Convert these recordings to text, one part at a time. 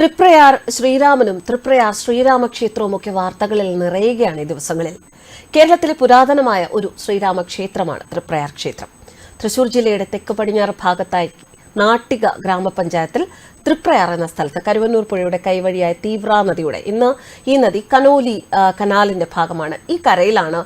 തൃപ്രയാർ ശ്രീരാമനും തൃപ്രയാർ ശ്രീരാമക്ഷേത്രവും ഒക്കെ വാർത്തകളിൽ നിറയുകയാണ് ഈ ദിവസങ്ങളിൽ. കേരളത്തിലെ പുരാതനമായ ഒരു ശ്രീരാമക്ഷേത്രമാണ് തൃപ്രയാർ ക്ഷേത്രം. തൃശൂർ ജില്ലയുടെ തെക്ക് പടിഞ്ഞാറ് ഭാഗത്തായി നാട്ടിക ഗ്രാമപഞ്ചായത്തിൽ തൃപ്രയാർ എന്ന സ്ഥലത്ത് കരുവന്നൂർ പുഴയുടെ കൈവഴിയായ തീവ്ര നദിയുടെ ഇന്ന് ഈ നദി കനോലി കനാലിന്റെ ഭാഗമാണ്. ഈ കരയിലാണ്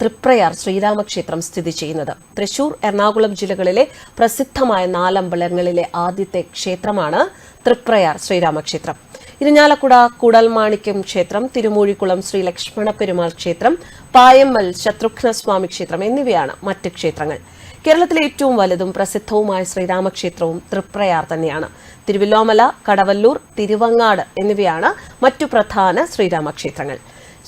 തൃപ്രയാർ ശ്രീരാമക്ഷേത്രം സ്ഥിതി ചെയ്യുന്നത്. തൃശൂർ എറണാകുളം ജില്ലകളിലെ പ്രസിദ്ധമായ നാലമ്പലങ്ങളിലെ ആദ്യത്തെ ക്ഷേത്രമാണ് തൃപ്രയാർ ശ്രീരാമക്ഷേത്രം. ഇരിഞ്ഞാലക്കുട കുടൽമാണിക്യം ക്ഷേത്രം തിരുമൂഴിക്കുളം ശ്രീ ലക്ഷ്മണ പെരുമാൾ ക്ഷേത്രം പായമ്മൽ ശത്രുഘ്നസ്വാമി ക്ഷേത്രം എന്നിവയാണ് മറ്റ് ക്ഷേത്രങ്ങൾ. കേരളത്തിലെ ഏറ്റവും വലുതും പ്രസിദ്ധവുമായ ശ്രീരാമക്ഷേത്രവും തൃപ്രയാർ തന്നെയാണ്. തിരുവല്ലോമല കടവല്ലൂർ തിരുവങ്ങാട് എന്നിവയാണ് മറ്റു പ്രധാന ശ്രീരാമക്ഷേത്രങ്ങൾ.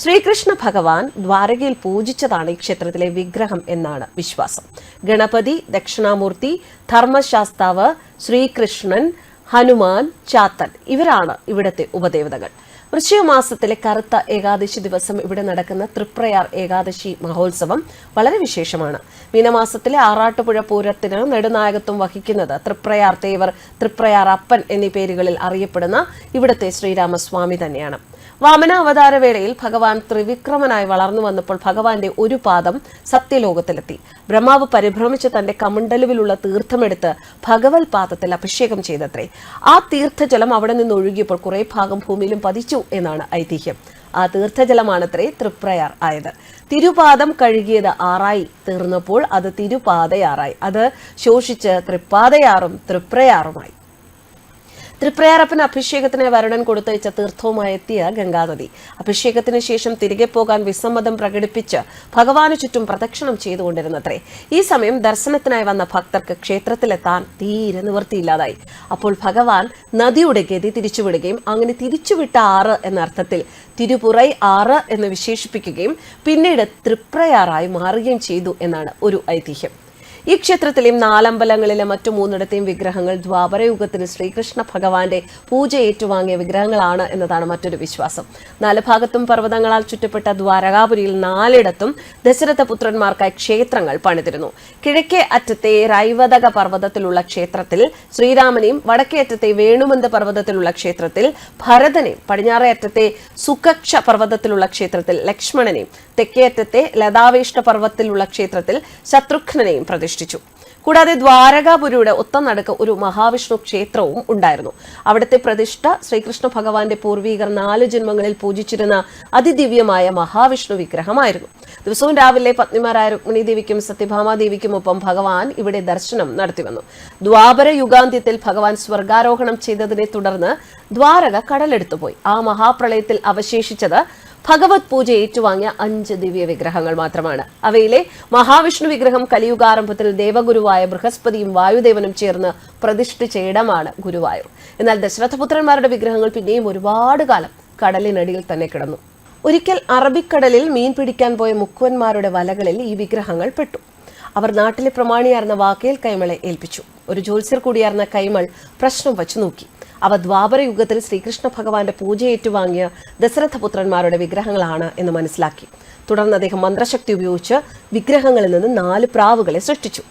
ശ്രീകൃഷ്ണ ഭഗവാൻ ദ്വാരകയിൽ പൂജിച്ചതാണ് ഈ ക്ഷേത്രത്തിലെ വിഗ്രഹം എന്നാണ് വിശ്വാസം. ഗണപതി ദക്ഷിണാമൂർത്തി ധർമ്മശാസ്താവ് ശ്രീകൃഷ്ണൻ ഹനുമാൻ ചാത്തൻ ഇവരാണ് ഇവിടുത്തെ ഉപദേവതകൾ. വൃശ്ചിക മാസത്തിലെ കറുത്ത ഏകാദശി ദിവസം ഇവിടെ നടക്കുന്ന തൃപ്രയാർ ഏകാദശി മഹോത്സവം വളരെ വിശേഷമാണ്. മീനമാസത്തിലെ ആറാട്ടുപുഴ പൂരത്തിന് നെടുനായകത്വം വഹിക്കുന്നത് തൃപ്രയാർ തേവർ തൃപ്രയാർ അപ്പൻ എന്നീ പേരുകളിൽ അറിയപ്പെടുന്ന ഇവിടുത്തെ ശ്രീരാമസ്വാമി തന്നെയാണ്. വാമന അവതാര വേളയിൽ ഭഗവാൻ ത്രിവിക്രമനായി വളർന്നു വന്നപ്പോൾ ഭഗവാന്റെ ഒരു പാദം സത്യലോകത്തിലെത്തി. ബ്രഹ്മാവ് പരിഭ്രമിച്ച് തന്റെ കമണ്ടലുവിലുള്ള തീർത്ഥമെടുത്ത് ഭഗവത് പാദത്തിൽ അഭിഷേകം ചെയ്തത്രേ. ആ തീർത്ഥജലം അവിടെ നിന്ന് ഒഴുകിയപ്പോൾ കുറെ ഭാഗം ഭൂമിയിലും പതിച്ചു എന്നാണ് ഐതിഹ്യം. ആ തീർത്ഥജലമാണത്രേ തൃപ്രയാർ ആയത്. തിരുപാദം കഴുകിയത് ആറായി തീർന്നപ്പോൾ അത് തിരുപാതയാറായി. അത് ശോഷിച്ച് തൃപ്പാതയാറും തൃപ്രയാറുമായി. തൃപ്രയാറപ്പൻ അഭിഷേകത്തിന് വരുണൻ കൊടുത്തയച്ച തീർത്ഥവുമായി എത്തിയ ഗംഗാനദി. അഭിഷേകത്തിന് ശേഷം തിരികെ പോകാൻ വിസമ്മതം പ്രകടിപ്പിച്ച് ഭഗവാന് ചുറ്റും പ്രദക്ഷിണം ചെയ്തുകൊണ്ടിരുന്നത്രേ. ഈ സമയം ദർശനത്തിനായി വന്ന ഭക്തർക്ക് ക്ഷേത്രത്തിലെത്താൻ തീരെ നിവൃത്തിയില്ലാതായി. അപ്പോൾ ഭഗവാൻ നദിയുടെ ഗതി തിരിച്ചുവിടുകയും അങ്ങനെ തിരിച്ചുവിട്ട ആറ് എന്ന അർത്ഥത്തിൽ തിരുപുറൈ ആറ് എന്ന് വിശേഷിപ്പിക്കുകയും പിന്നീട് തൃപ്രയാറായി മാറുകയും ചെയ്തു എന്നാണ് ഒരു ഐതിഹ്യം. ഈ ക്ഷേത്രത്തിലെയും നാലമ്പലങ്ങളിലെ മറ്റു മൂന്നിടത്തെയും വിഗ്രഹങ്ങൾ ദ്വാപരയുഗത്തിന് ശ്രീകൃഷ്ണ ഭഗവാന്റെ പൂജ ഏറ്റുവാങ്ങിയ വിഗ്രഹങ്ങളാണ് എന്നതാണ് മറ്റൊരു വിശ്വാസം. നാല് ഭാഗത്തും പർവതങ്ങളാൽ ചുറ്റപ്പെട്ട ദ്വാരകാപുരിയിൽ നാലിടത്തും ദശരഥ പുത്രന്മാർക്കായി ക്ഷേത്രങ്ങൾ പണിതിരുന്നു. കിഴക്കേ അറ്റത്തെ രൈവതക പർവതത്തിലുള്ള ക്ഷേത്രത്തിൽ ശ്രീരാമനെയും വടക്കേ അറ്റത്തെ വേണുമന്ത പർവതത്തിലുള്ള ക്ഷേത്രത്തിൽ ഭരതനെയും പടിഞ്ഞാറേ അറ്റത്തെ സുഖക്ഷ പർവതത്തിലുള്ള ക്ഷേത്രത്തിൽ ലക്ഷ്മണനെയും തെക്കേ അറ്റത്തെ ലതാവേഷ്ട പർവതത്തിലുള്ള ക്ഷേത്രത്തിൽ ശത്രുഘ്നെയും പ്രതിഷ്ഠിച്ചു. കൂടാതെ ദ്വാരകാപുരിയുടെ ഒത്തനടുക്ക് ഒരു മഹാവിഷ്ണു ക്ഷേത്രവും ഉണ്ടായിരുന്നു. അവിടുത്തെ പ്രതിഷ്ഠ ശ്രീകൃഷ്ണ ഭഗവാന്റെ പൂർവീകർ നാല് ജന്മങ്ങളിൽ പൂജിച്ചിരുന്ന അതിദിവ്യമായ മഹാവിഷ്ണു വിഗ്രഹമായിരുന്നു. ദിവസവും രാവിലെ പത്നിമാരായ രുക്മിണി ദേവിക്കും സത്യഭാമാദേവിക്കുമൊപ്പം ഭഗവാൻ ഇവിടെ ദർശനം നടത്തിവന്നു. ദ്വാപര യുഗാന്ത്യത്തിൽ ഭഗവാൻ സ്വർഗാരോഹണം ചെയ്തതിനെ തുടർന്ന് ദ്വാരക കടലെടുത്തുപോയി. ആ മഹാപ്രളയത്തിൽ അവശേഷിച്ചത് ഭഗവത് പൂജ ഏറ്റുവാങ്ങിയ അഞ്ച് ദിവ്യ വിഗ്രഹങ്ങൾ മാത്രമാണ്. അവയിലെ മഹാവിഷ്ണു വിഗ്രഹം കലിയുഗാരംഭത്തിൽ ദേവഗുരുവായ ബൃഹസ്പതിയും വായുദേവനും ചേർന്ന് പ്രതിഷ്ഠിച്ച ഇടമാണ് ഗുരുവായൂർ. എന്നാൽ ദശരഥപുത്രന്മാരുടെ വിഗ്രഹങ്ങൾ പിന്നെയും ഒരുപാട് കാലം കടലിനടിയിൽ തന്നെ കിടന്നു. ഒരിക്കൽ അറബിക്കടലിൽ മീൻ പിടിക്കാൻ പോയ മുക്കുവന്മാരുടെ വലകളിൽ ഈ വിഗ്രഹങ്ങൾ പെട്ടു. അവർ നാട്ടിലെ പ്രമാണിയായിരുന്ന വാക്കേൽ കൈമളെ ഏൽപ്പിച്ചു. ഒരു ജ്യോത്സ്യർ കൂടിയായിരുന്ന കൈമൾ പ്രശ്നം വച്ചു നോക്കി. അവ ദ്വാപരയുഗത്തിൽ ശ്രീകൃഷ്ണ ഭഗവാന്റെ പൂജ ഏറ്റുവാങ്ങിയ ദശരഥപുത്രന്മാരുടെ വിഗ്രഹങ്ങളാണ് എന്ന് മനസ്സിലാക്കി. തുടർന്ന് അദ്ദേഹം മന്ത്രശക്തി ഉപയോഗിച്ച് വിഗ്രഹങ്ങളിൽ നിന്ന് നാല് പ്രാവുകളെ സൃഷ്ടിച്ചു.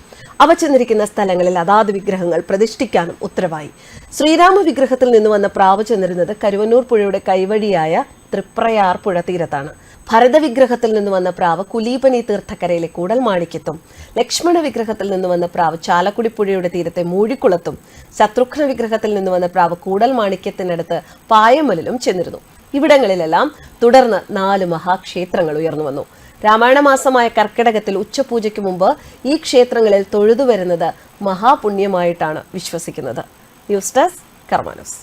അവ ചെന്നിരിക്കുന്ന സ്ഥലങ്ങളിൽ അതാത് വിഗ്രഹങ്ങൾ പ്രതിഷ്ഠിക്കാനും ഉത്തരവായി. ശ്രീരാമ വിഗ്രഹത്തിൽ നിന്ന് വന്ന പ്രാവ് ചെന്നിരുന്നത് കരുവന്നൂർ പുഴയുടെ കൈവഴിയായ തൃപ്രയാർ പുഴ തീരത്താണ്. ഭരത വിഗ്രഹത്തിൽ നിന്ന് വന്ന പ്രാവ് കുലീപനി തീർത്ഥക്കരയിലെ കൂടൽ മാണിക്കത്തും ലക്ഷ്മണ വിഗ്രഹത്തിൽ നിന്ന് വന്ന പ്രാവ് ചാലക്കുടി പുഴയുടെ തീരത്തെ മൂഴിക്കുളത്തും. ശത്രുഘ്ന വിഗ്രഹത്തിൽ നിന്ന് വന്ന പ്രാവ് കൂടൽ മാണിക്യത്തിനടുത്ത് പായമലിലും ചെന്നിരുന്നു. ഇവിടങ്ങളിലെല്ലാം തുടർന്ന് നാല് മഹാക്ഷേത്രങ്ങൾ ഉയർന്നു വന്നു. രാമായണ മാസമായ കർക്കിടകത്തിൽ ഉച്ചപൂജയ്ക്ക് മുമ്പ് ഈ ക്ഷേത്രങ്ങളിൽ തൊഴുതു വരുന്നത് മഹാപുണ്യമായിട്ടാണ് വിശ്വസിക്കുന്നത്. News desk കർമാനസ്